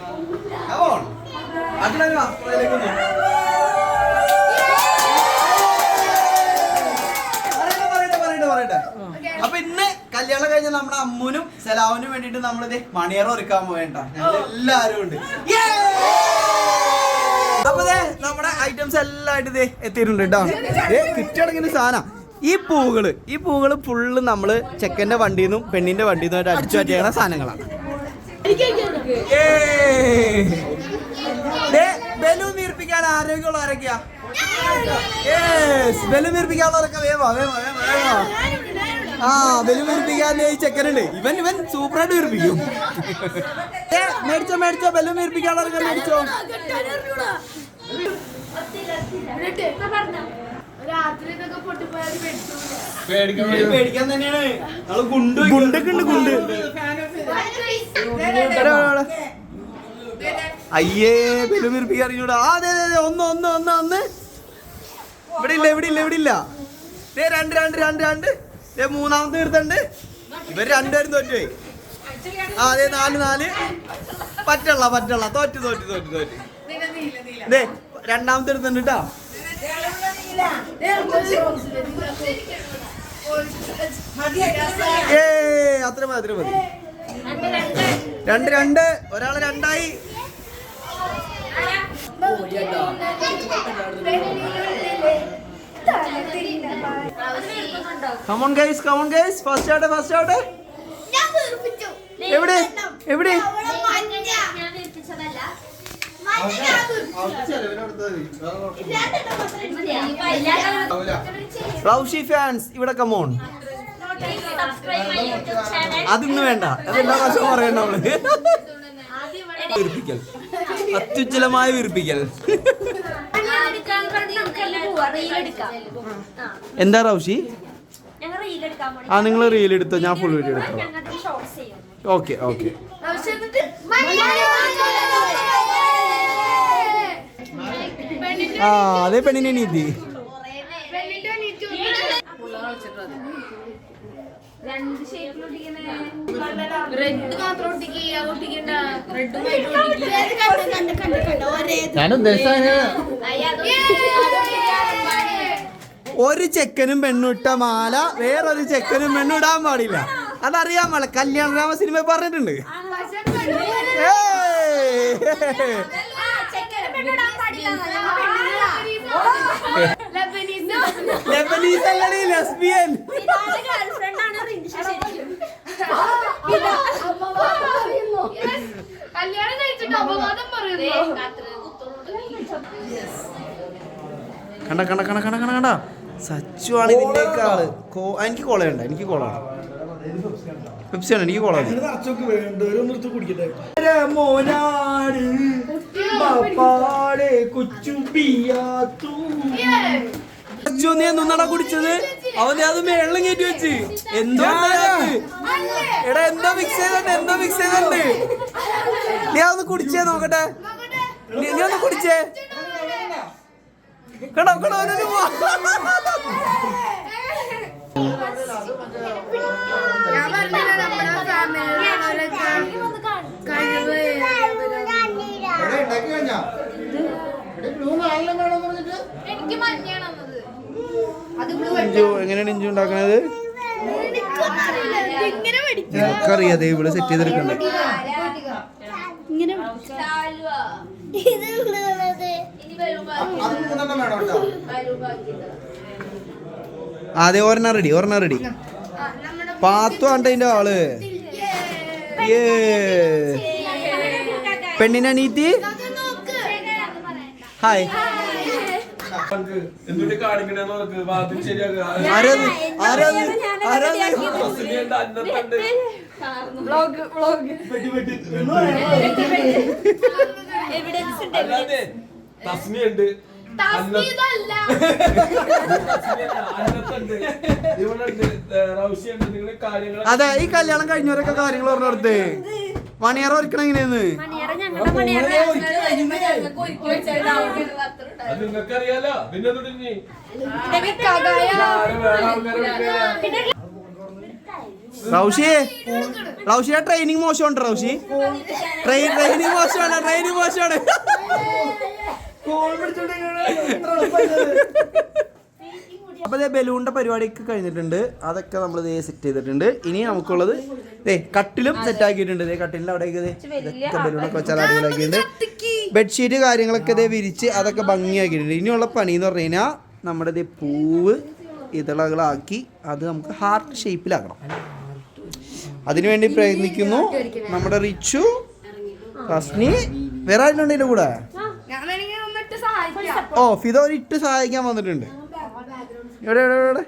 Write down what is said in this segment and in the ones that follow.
Come on. വന്നോ. പറയട്ടെ, പറയട്ടെ, പറയട്ടെ, പറയട്ടെ. അപ്പൊ ഇന്ന് കല്യാണം കഴിഞ്ഞ നമ്മുടെ അമ്മുനും സലാവിനും വേണ്ടിട്ട് നമ്മളിത് മണിയറ ഒരുക്കാൻ പോവേണ്ട ഞങ്ങൾ എല്ലാരും ഉണ്ട് അപ്പൊ നമ്മുടെ ഐറ്റംസ് എല്ലാം ആയിട്ട് ദേ എത്തിയിട്ടുണ്ട് കേട്ടോ കിട്ടിയടങ്ങിയ സാധനം ഈ പൂകൾ ഈ പൂകൾ ഫുള്ള് നമ്മൾ ചെക്കന്റെ വണ്ടിയിൽ നിന്നും പെണ്ണിന്റെ വണ്ടിയിൽ നിന്നും അടിച്ചു പറ്റിയ സാധനങ്ങളാണ് ബലൂൺ വീർപ്പിക്കാൻ ആരോഗ്യമുള്ള ആരൊക്കെയാ ബലൂൺ വീർപ്പിക്കാനുള്ളവരൊക്കെ വേവാ വേവാ വേവാ വേവാ ആ ബലൂൺ ഈ ചെക്കനുണ്ട്. ഇവൻ ഇവൻ സൂപ്പറായിട്ട് വീർപ്പിക്കും. ഏ, മേടിച്ചോ മേടിച്ചോ ബലൂൺ വീർപ്പിക്കാനുള്ളവരൊക്കെ മേടിച്ചോ. പേടിക്കാൻ തന്നെയാണ്. ഗുണ്ട് ഗുണ്ടൊക്കെ ഗുണ്ട്. അയ്യേ ബലൂൺ വീർപ്പിക്കാൻ അറിഞ്ഞൂടാ ആ അതെ അതെ അതെ. ഒന്ന് ഒന്ന് ഒന്ന് ഒന്ന്. ഇവിടെ ഇല്ല ഇവിടെ ഇല്ല ഇവിടെ ഇല്ല ദേ രണ്ട് രണ്ട് രണ്ട് രണ്ട്. ദേ മൂന്നാമത്തെ തീർത്തുണ്ട് ഇവർ രണ്ടുപേരും തോറ്റുപോയി. ആ അതെ നാല് നാല്. പറ്റള്ള പറ്റള്ള. തോറ്റ് തോറ്റ് തോറ്റ് തോറ്റ്. ദേ രണ്ടാമത്തെ എടുത്തുണ്ട് കേട്ടോ ഏ അത്ര മതി അത്ര മതി. രണ്ട് രണ്ട്. ഒരാൾ രണ്ടായി. Come on guys come on guys first ആവട്ടെ ഫസ്റ്റ് ആവട്ടെ എവിടെ? എവിടെ? റൗഷി ഫാൻസ് ഇവിടെ കമോൺ അതൊന്നും വേണ്ട. അതെല്ലാ പ്രാവശ്യവും പറയണ്ട നമ്മൾ വീർപ്പിക്കൽ. അത്യുജ്വലമായ വീർപ്പിക്കൽ. എന്താ റൗഷി? ആ നിങ്ങൾ റീൽ എടുത്തോ? ഞാൻ ഫുൾ വീഡിയോ എടുത്തോ? Okay okay. ആ അതേ പെണ്ണിനെ നീതി റെഡ് മാത്രം ഒട്ടിക്ക് അത് ഒട്ടിക്കണ്ട റെഡും ഞാൻ ഉദ്ദേശിച്ച ഒരു ചെക്കനും പെണ്ണും ഇട്ട മാല വേറൊരു ചെക്കനും പെണ്ണും ഇടാൻ പാടില്ല. അതറിയാൻ പാടില്ല കല്യാണരാമ സിനിമ പറഞ്ഞിട്ടുണ്ട്. ഏയ്! ലെബനീസ് അല്ലടി ലെസ്ബിയൻ കല്യാണം അപവാദം പറയുന്നു കണ്ട കണ്ട കണ്ട കണ്ട കണ്ട. സച്ചു ആണ് ഇതിന്റെ ആൾ. എനിക്ക് കോള വേണ്ട എനിക്ക് കോള വേണം പെപ്സിയാണ് എനിക്ക് കോളേജ് മോനാട് കൊച്ചു നീ കുടിച്ചത്? അവന്റെ അത് മേളിലും കയറ്റി വെച്ച്. എന്താ? എടാ എന്താ മിക്സ് ചെയ്തണ്ട് എന്താ മിക്സ് ചെയ്തണ്ട് നീ അതൊന്ന് കുടിച്ചേ നോക്കട്ടെ. നീ നീ ഒന്ന് കുടിച്ചേ. കടോ കടോ ഇഞ്ചു എങ്ങനെയാണ് ഇഞ്ചി ഉണ്ടാക്കണത്? എനിക്കറിയാതെ ഇവിടെ സെറ്റ് ചെയ്തെടുക്കണ്ട? ഇങ്ങനെ അതെ ഒരെണ്ണം റെഡി ഒരെണ്ണം റെഡി പാത്തു ആണ്ട് അതിന്റെ ആൾ. ഏ പെണ്ണിനെ അനീത്തി ഹായ് തസ്മിയുണ്ട്, അതെ ഈ കല്യാണം കഴിഞ്ഞവരൊക്കെ കാര്യങ്ങൾ പറഞ്ഞെടുത്ത്. മണിയറ ഒരുക്കണം എങ്ങനെയെന്ന്? ഞങ്ങളുടെ മണിയാണ് അത് നിങ്ങൾക്ക് അറിയാലോ പിന്നെ തുടങ്ങി റൗഷിയുടെ ട്രെയിനിങ് മോശമുണ്ട് റൗഷി ട്രെയിൻ ട്രെയിനിങ് മോശമാണ് ട്രെയിനിങ് മോശമാണ്. അപ്പൊ ബലൂണിന്റെ പരിപാടിയൊക്കെ കഴിഞ്ഞിട്ടുണ്ട്. അതൊക്കെ നമ്മൾ ഇതേ സെറ്റ് ചെയ്തിട്ടുണ്ട്. ഇനി നമുക്കുള്ളത് ദേ കട്ടിലും സെറ്റ് ആക്കിയിട്ടുണ്ട്. ദേ കട്ടിലിന്റെ അവിടേക്ക് ഇതൊക്കെ ബലൂണൊക്കെ വെച്ചാൽ അടിപൊളിയാക്കിയിട്ടുണ്ട്. ബെഡ്ഷീറ്റ് കാര്യങ്ങളൊക്കെ ഇതേ വിരിച്ച് അതൊക്കെ ഭംഗിയാക്കിയിട്ടുണ്ട്. ഇനിയുള്ള പണി എന്ന് പറഞ്ഞു കഴിഞ്ഞാൽ നമ്മുടെ ഇതേ പൂവ് ഇതളകളാക്കി അത് നമുക്ക് ഹാർട്ട് ഷേപ്പിലാക്കണം അതിനുവേണ്ടി പ്രയത്നിക്കുന്നു നമ്മുടെ റിച്ചു റസ്നി വേറെ ആരുണ്ടെങ്കിലും കൂടെ? ഓ ഫിദോ ഇട്ട് സഹായിക്കാൻ വന്നിട്ടുണ്ട്. എവിടെ എവിടെ എവിടെ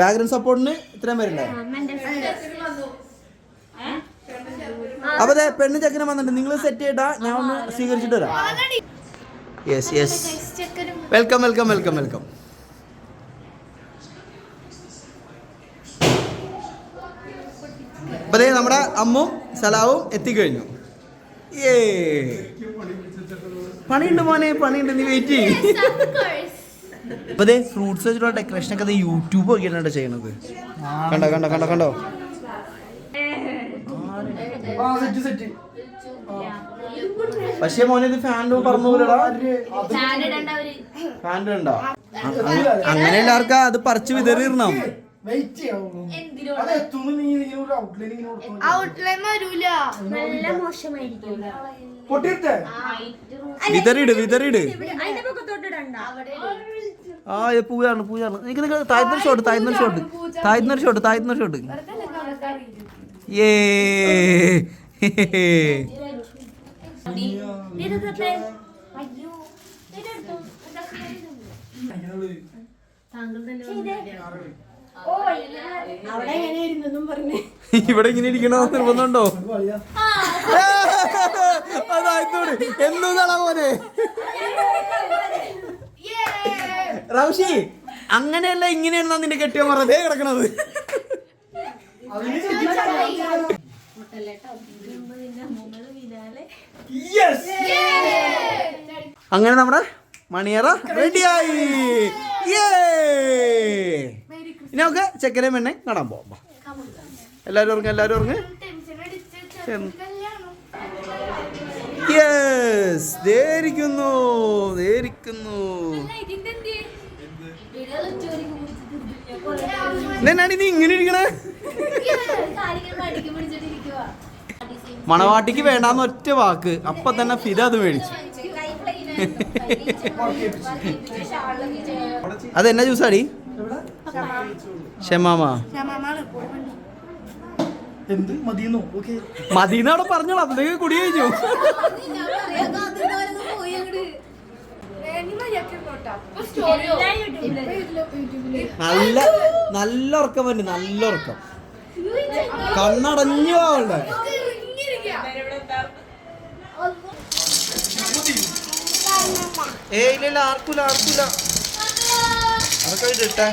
ബാക്ക്ഗ്രൗണ്ട് സപ്പോർട്ടിന് ഇത്രയും പേരുണ്ടേ അപ്പൊ ദേ പെണ്ണ് ചെക്കനും വന്നിട്ടുണ്ട്. നിങ്ങൾ സെറ്റ് ചെയ്താ ഞാൻ ഒന്ന് സ്വീകരിച്ചിട്ട് വരാം. Yes yes welcome welcome welcome welcome അപ്പൊ നമ്മുടെ അമ്മും സലാവും എത്തിക്കഴിഞ്ഞു. ഏ പണിയുണ്ട് മോനെ പണിയുണ്ട് നീ വെയിറ്റ് ചെയ്യും. ഇപ്പൊ ദേ ഫ്രൂട്ട്സ് വെച്ചിട്ടുള്ള ഡെക്കറേഷൻ ഒക്കെ ദേ യൂട്യൂബ് നോക്കിയാണ് ചെയ്യണത്. കണ്ടോ കണ്ടോ കണ്ടോ കണ്ടോ? പക്ഷേ മോനെ ഇത് ഫാന്റെ പറഞ്ഞു പോലടാ. ഫാൻ ഉണ്ടോ അങ്ങനെ എല്ലാവർക്കും അത് പറിച്ച് വിതറിയിടണം. ഔട്ട്ലൈൻ വരൂല. നല്ല മോശമായിരിക്കും. ആ പൂജാണ് പൂജാണ് എനിക്ക് നിങ്ങൾ താഴ്ന്നൊരു ഷോട്ട് താഴ്ന്നൊരു ഷോട്ട്. താഴ്ന്നൊരു ഷോട്ട് താഴ്ന്നൊരു ഷോട്ട്. ഏ ഇതെടുത്തേ. അയ്യോ ഇതെടുത്തോ. ചെയ്തേ. ഓ, അവിടെ എങ്ങനെ ഇരുന്നെന്നും പറഞ്ഞ് ഇവിടെ ഇങ്ങനെ ഇരിക്കണോ നിർബന്ധമുണ്ടോ? അതായത്തോട് മോനെ? റൗഷി അങ്ങനെയല്ല ഇങ്ങനെയാണെന്നാ നിന്റെ കെട്ടിയോ പറഞ്ഞതേ കിടക്കണത്. അങ്ങനെ നമ്മുടെ മണിയറ റെഡിയായി. ഇനി നമുക്ക് ചെക്കനെ പെണ്ണെ കാണാൻ പോവാം. വാ. എല്ലാരും ഉറങ്ങ എല്ലാരും ഉറങ്ങ് ടെൻഷൻ അടിച്ച് ചെന്ന്. കല്യാണം യെസ് ദേരിക്കുന്നു ദേരിക്കുന്നു ഇതിന്റെ എന്ത്? എന്നാണ് നീ ഇങ്ങനെ ഇരിക്കണേ? മണവാട്ടിക്ക് വേണ്ടാന്ന് ഒറ്റ വാക്ക്. അപ്പൊ തന്നെ ഫിദ അത് മേടിച്ചു. അതെന്നാ ജ്യൂസാടി? ഷെമാമ. എന്ത്? മതിയെന്നോ? ഓക്കെ. മദീന അവിടെ പറഞ്ഞോളൂ. അതിലേക്ക് കുടി കഴിഞ്ഞു. നല്ല നല്ല ഉറക്കം വന്നു നല്ല ഉറക്കം. കണ്ണടഞ്ഞു പോവണ്ടേ ഏയ് ഇല്ല ഇല്ല ആർക്കൂല ആർക്കൂല. അതൊക്കെ ഇട്ടെ.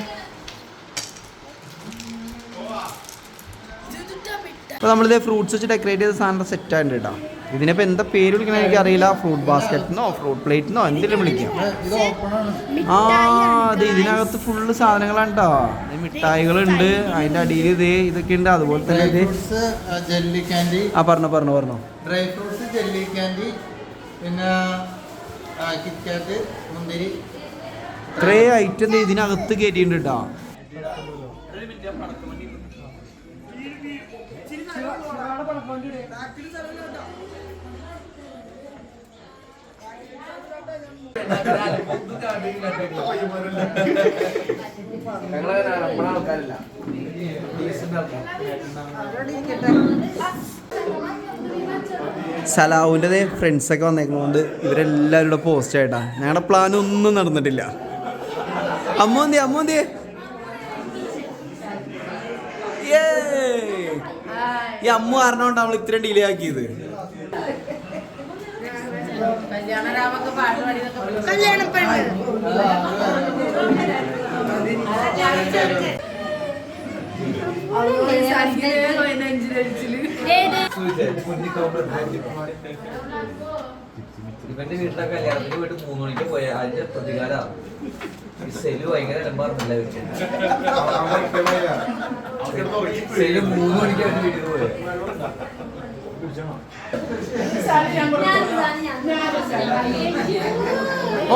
അപ്പൊ നമ്മളിത് ഫ്രൂട്ട്സ് വെച്ച് ഡെക്കറേറ്റ് ചെയ്ത സാധനം സെറ്റ് ആയിട്ട് കേട്ടോ ഇതിനിപ്പോൾ എന്താ പേര് വിളിക്കണ എനിക്ക് അറിയില്ല ഫ്രൂട്ട് ബാസ്ക്കറ്റിനോ ഫ്രൂട്ട് പ്ലേറ്റിനോ എന്തെങ്കിലും വിളിക്കാം. ആ അത് ഇതിനകത്ത് ഫുള്ള് സാധനങ്ങളാണ് കേട്ടോ മിഠായികളുണ്ട്. അതിന്റെ അടിയിൽ ഇത് ഇതൊക്കെ ഉണ്ട്. അതുപോലെ തന്നെ ഇത് ആ പറഞ്ഞോ പറഞ്ഞോ പറഞ്ഞോ. ഡ്രൈ ഫ്രൂട്ട്സ് ജെല്ലി ക്യാൻഡി പിന്നെ കിറ്റ്കാറ്റ് മുന്തിരി. ഇത്രേ ഐറ്റം ഇതിനകത്ത് കയറ്റിയിട്ടുണ്ട് കേട്ടോ സലാവുന്റെ ഫ്രണ്ട്സൊക്കെ വന്നേക്കുന്നതുകൊണ്ട് ഇവരെല്ലാവരും ഇവിടെ പോസ്റ്റ് ആയിട്ടാ. ഞങ്ങളുടെ പ്ലാൻ ഒന്നും നടന്നിട്ടില്ല. അമ്മോന്തി അമ്മോന്തി. അമ്മ എന്തി ഈ അമ്മ കാരണമാണ് നമ്മൾ ഇത്രയും ഡിലേ ആക്കിയത്. ഇവന്റെ വീട്ടിലെ കല്യാണത്തിന് പോയിട്ട് മൂന്ന് മണിക്ക് പോയ. അതിന്റെ പ്രതികാര. സെലു ഭയങ്കര ഇടമ്പാറുന്നില്ല സെലു മൂന്ന് മണിക്ക് അവന്റെ വീട്ടിൽ പോയ.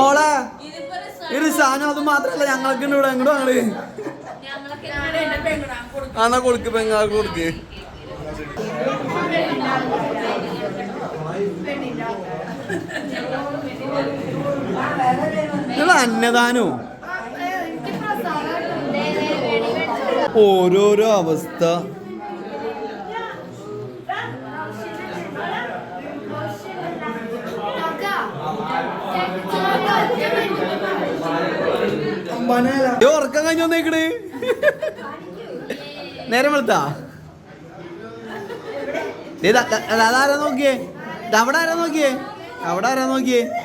ഓളെ ഇത് സാധനം അത് മാത്രല്ല ഞങ്ങൾക്ക് ഇവിടെ. എങ്ങോട്ടും ഞങ്ങൾ ആന്നാ കൊടുക്ക് പെങ്ങൾക്ക് കൊടുക്ക്. നിങ്ങൾ അന്നദാനോ? ഓരോരോ അവസ്ഥ. ഉറക്കം കഴിഞ്ഞു വന്നേക്കണ്. നേരം വെളുത്താ? അതാരാ നോക്കിയേ? അവിടെ ആരാ നോക്കിയേ? അവിടെ ആരാ നോക്കിയേ?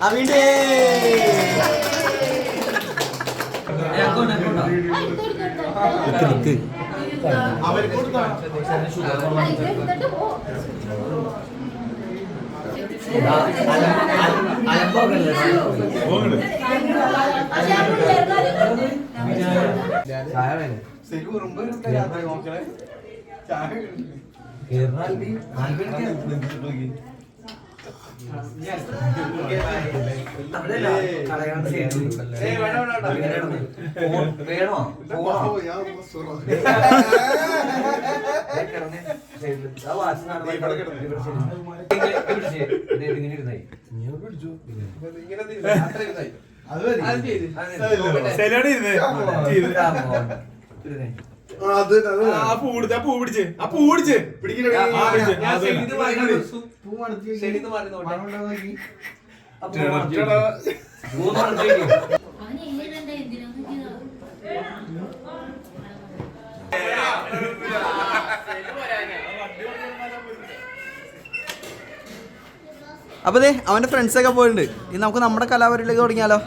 അവിടെ? നിക്ക്? ചായ വേണേ? ഇങ്ങനെ ഇരുന്നായി ഇരുന്നായി. ഇതാണോ? ഇരുന്നേ. ആ പൂ പിടിച്ച് ആ പൂ പിടിച്ച് ആ പൂ പിടിച്ച്. അപ്പൊ ദേ അവന്റെ ഫ്രണ്ട്സ് ഒക്കെ പോയിട്ടുണ്ട്. ഇനി നമുക്ക് നമ്മുടെ കലാപരിയിലേക്ക് തുടങ്ങിയാലോ?